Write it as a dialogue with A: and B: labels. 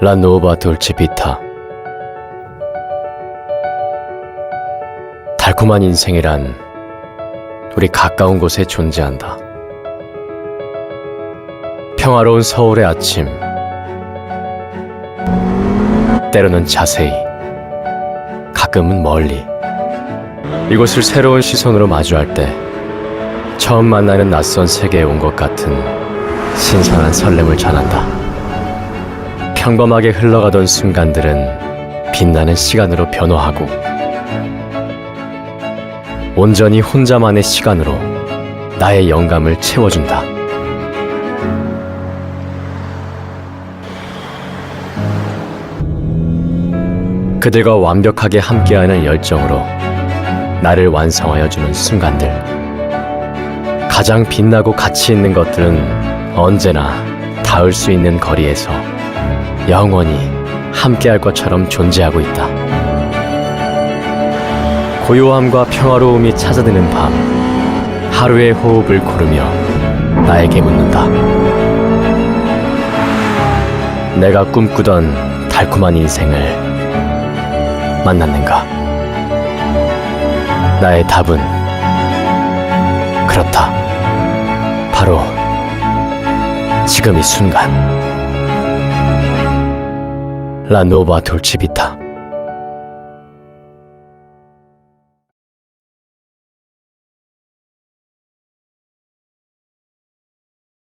A: 라 노바 돌체 비타 달콤한 인생이란 우리 가까운 곳에 존재한다. 평화로운 서울의 아침 때로는 자세히 가끔은 멀리 이곳을 새로운 시선으로 마주할 때 처음 만나는 낯선 세계에 온 것 같은 신선한 설렘을 전한다. 평범하게 흘러가던 순간들은 빛나는 시간으로 변화하고 온전히 혼자만의 시간으로 나의 영감을 채워준다. 그들과 완벽하게 함께하는 열정으로 나를 완성하여 주는 순간들. 가장 빛나고 가치 있는 것들은 언제나 닿을 수 있는 거리에서 영원히 함께할 것처럼 존재하고 있다. 고요함과 평화로움이 찾아드는 밤, 하루의 호흡을 고르며 나에게 묻는다. 내가 꿈꾸던 달콤한 인생을 만났는가? 나의 답은 그렇다. 바로 지금 이 순간. 라 노바 돌치비타.